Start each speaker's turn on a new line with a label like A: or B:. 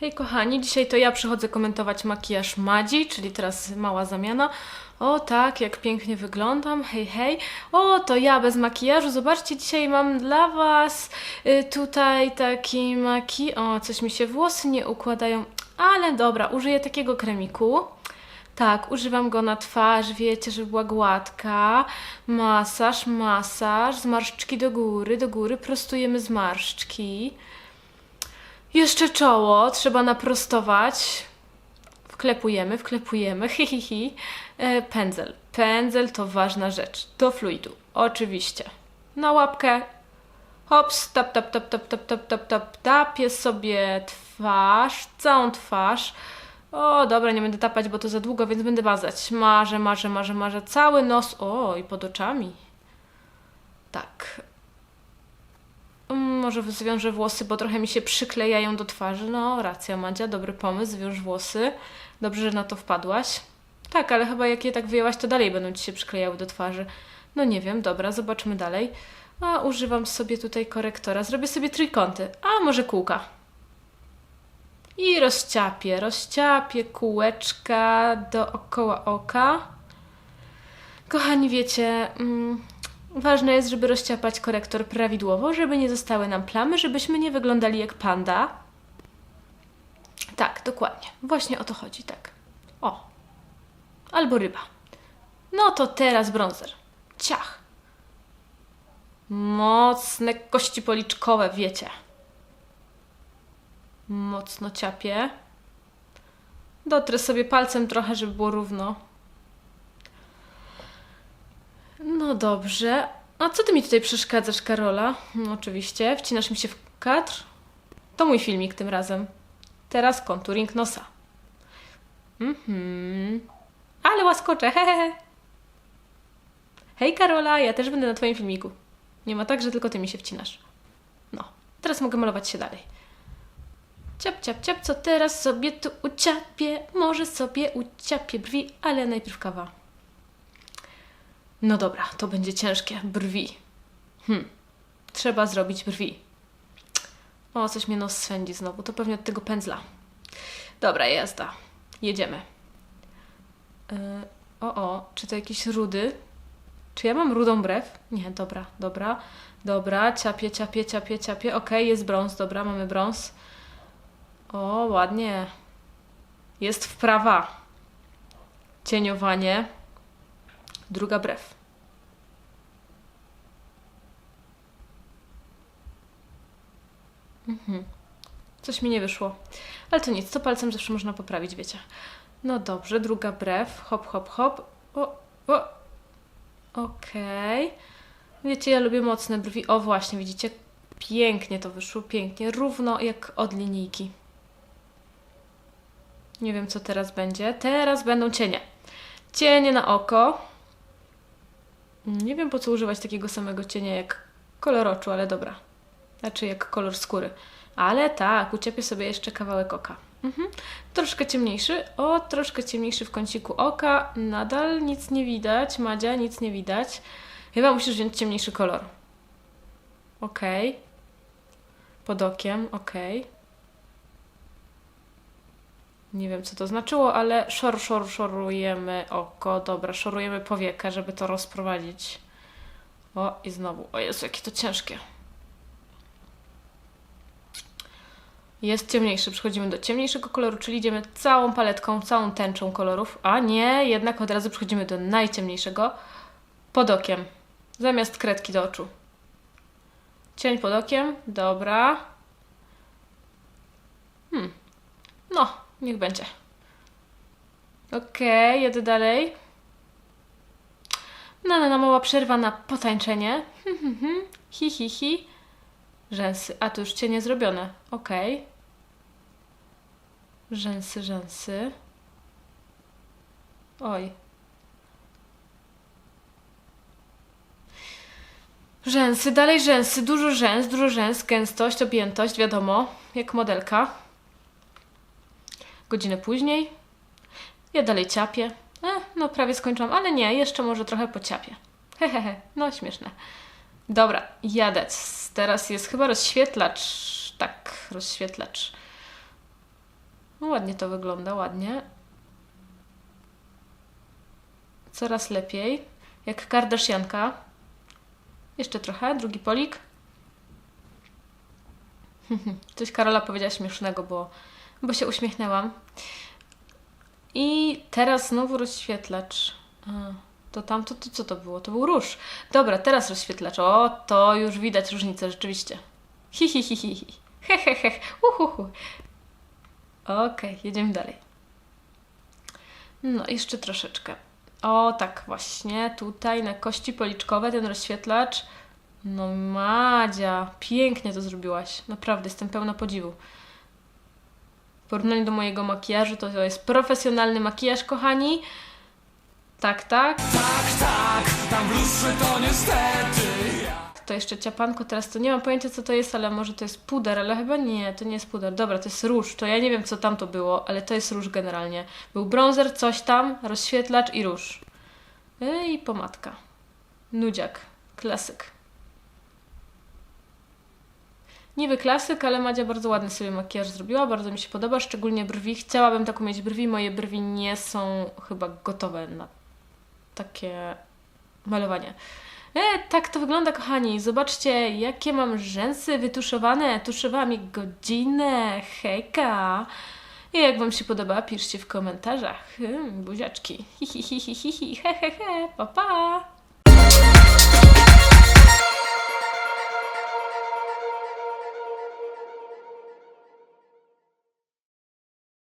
A: Hej kochani, dzisiaj to ja przychodzę komentować makijaż Madzi, czyli teraz mała zamiana. O tak, jak pięknie wyglądam, hej hej. O, to ja bez makijażu, zobaczcie, dzisiaj mam dla was y, tutaj taki maki... O, coś mi się włosy nie układają, ale dobra, użyję takiego kremiku. Tak, używam go na twarz, wiecie, żeby była gładka. Masaż, masaż, zmarszczki do góry, do góry, prostujemy zmarszczki. Jeszcze czoło trzeba naprostować. Wklepujemy, wklepujemy, hi, hi, hi. E, pędzel. Pędzel to ważna rzecz. Do fluidu, oczywiście. Na łapkę. Hops, tap, tap, tap, tap, tap, tap, tap, tap. Tapię sobie twarz, całą twarz. O, dobra, nie będę tapać, bo to za długo, więc będę mazać. Marzę, marzę, marzę, marzę. Cały nos. O, i pod oczami. Tak. Może zwiążę włosy, bo trochę mi się przyklejają do twarzy. No, racja, Madzia, dobry pomysł, zwiąż włosy. Dobrze, że na to wpadłaś. Tak, ale chyba jak je tak wyjęłaś, to dalej będą ci się przyklejały do twarzy. No nie wiem, dobra, zobaczmy dalej. A używam sobie tutaj korektora. Zrobię sobie trójkąty, a może kółka. I rozciapię, rozciapię kółeczka dookoła oka. Kochani, wiecie, mm, ważne jest, żeby rozciapać korektor prawidłowo, żeby nie zostały nam plamy, żebyśmy nie wyglądali jak panda. Tak, dokładnie. Właśnie o to chodzi, tak. O. Albo ryba. No to teraz bronzer. Ciach. Mocne kości policzkowe, wiecie. Mocno ciapię. Dotrę sobie palcem trochę, żeby było równo. No dobrze. A co ty mi tutaj przeszkadzasz, Karola? No, oczywiście, wcinasz mi się w kadr. To mój filmik tym razem. Teraz konturing nosa. Mhm. Ale łaskocze, hehehe. Hej Karola, ja też będę na twoim filmiku. Nie ma tak, że tylko ty mi się wcinasz. No, teraz mogę malować się dalej. Ciap, ciap, ciap, co teraz sobie tu uciapię? Może sobie uciapię brwi, ale najpierw kawa. No dobra, to będzie ciężkie. Brwi. Hm. Trzeba zrobić brwi. O, coś mnie nos swędzi znowu. To pewnie od tego pędzla. Dobra, jazda. Jedziemy. Yy, o, o, czy to jakieś rudy? Czy ja mam rudą brew? Nie, dobra, dobra. Dobra, ciapię, ciapię, ciapię, ciapię. Okej, jest brąz, dobra, mamy brąz. O, ładnie. Jest wprawa. Cieniowanie. Druga brew. Mhm. Coś mi nie wyszło. Ale to nic, to palcem zawsze można poprawić, wiecie. No dobrze, druga brew. Hop, hop, hop. O, o. Okej. Wiecie, ja lubię mocne brwi. O, właśnie, widzicie? Pięknie to wyszło, pięknie. Równo jak od linijki. Nie wiem, co teraz będzie. Teraz będą cienie. Cienie na oko. Nie wiem, po co używać takiego samego cienia jak kolor oczu, ale dobra. Znaczy jak kolor skóry. Ale tak, uciepię sobie jeszcze kawałek oka. Mhm. Troszkę ciemniejszy. O, troszkę ciemniejszy w kąciku oka. Nadal nic nie widać. Madzia, nic nie widać. Chyba musisz wziąć ciemniejszy kolor. Okej. Pod okiem, okej. Nie wiem, co to znaczyło, ale szor, szor, szorujemy oko. Dobra, szorujemy powiekę, żeby to rozprowadzić. O, i znowu. O Jezu, jakie to ciężkie. Jest ciemniejszy. Przechodzimy do ciemniejszego koloru, czyli idziemy całą paletką, całą tęczą kolorów. A nie, jednak od razu przechodzimy do najciemniejszego. Pod okiem. Zamiast kredki do oczu. Cień pod okiem. Dobra. Hmm. No, niech będzie. Okej, jedę dalej. No, no, no, mała przerwa na potańczenie. Hmm, hmm, hmm. Hi, hi, hi. Rzęsy. A, to już cienie zrobione. Okej. Rzęsy, rzęsy. Oj. Rzęsy, dalej rzęsy, dużo rzęs, dużo rzęs, gęstość, objętość, wiadomo, jak modelka. Godzinę później. Ja dalej ciapię. E, no prawie skończyłam, ale nie, jeszcze może trochę pociapię. Hehehe, no śmieszne. Dobra, jadę. Teraz jest chyba rozświetlacz. Tak, rozświetlacz. No, ładnie to wygląda, ładnie. Coraz lepiej. Jak Kardashianka. Jeszcze trochę, drugi polik. Coś Karola powiedziała śmiesznego, bo, bo się uśmiechnęłam. I teraz znowu rozświetlacz. To tamto, to co to było? To był róż. Dobra, teraz rozświetlacz. O, to już widać różnicę, rzeczywiście. Hi, hi, hi, hi. He, he, he. Uhuhu. Okej, jedziemy dalej. No, jeszcze troszeczkę. O, tak, właśnie tutaj na kości policzkowe ten rozświetlacz. No, Madzia, pięknie to zrobiłaś. Naprawdę, jestem pełna podziwu. W porównaniu do mojego makijażu, to, to jest profesjonalny makijaż, kochani. Tak, tak.
B: Tam w lustrze to niestety
A: To jeszcze ciapanko, teraz to nie mam pojęcia co to jest, ale może to jest puder, ale chyba nie, to nie jest puder. Dobra, to jest róż, to ja nie wiem co tam to było, ale to jest róż generalnie. Był bronzer, coś tam, rozświetlacz i róż. I pomadka. Nudziak, klasyk. Niby klasyk, ale Madzia bardzo ładny sobie makijaż zrobiła, bardzo mi się podoba, szczególnie brwi. Chciałabym taką mieć brwi, moje brwi nie są chyba gotowe na takie malowanie. E, tak to wygląda, kochani. Zobaczcie, jakie mam rzęsy wytuszowane. Tuszowałam je godzinę. Hejka. I jak Wam się podoba, piszcie w komentarzach. Hmm, buziaczki. Hi, hi, hi, hi, hi. He, he, he. Pa, pa.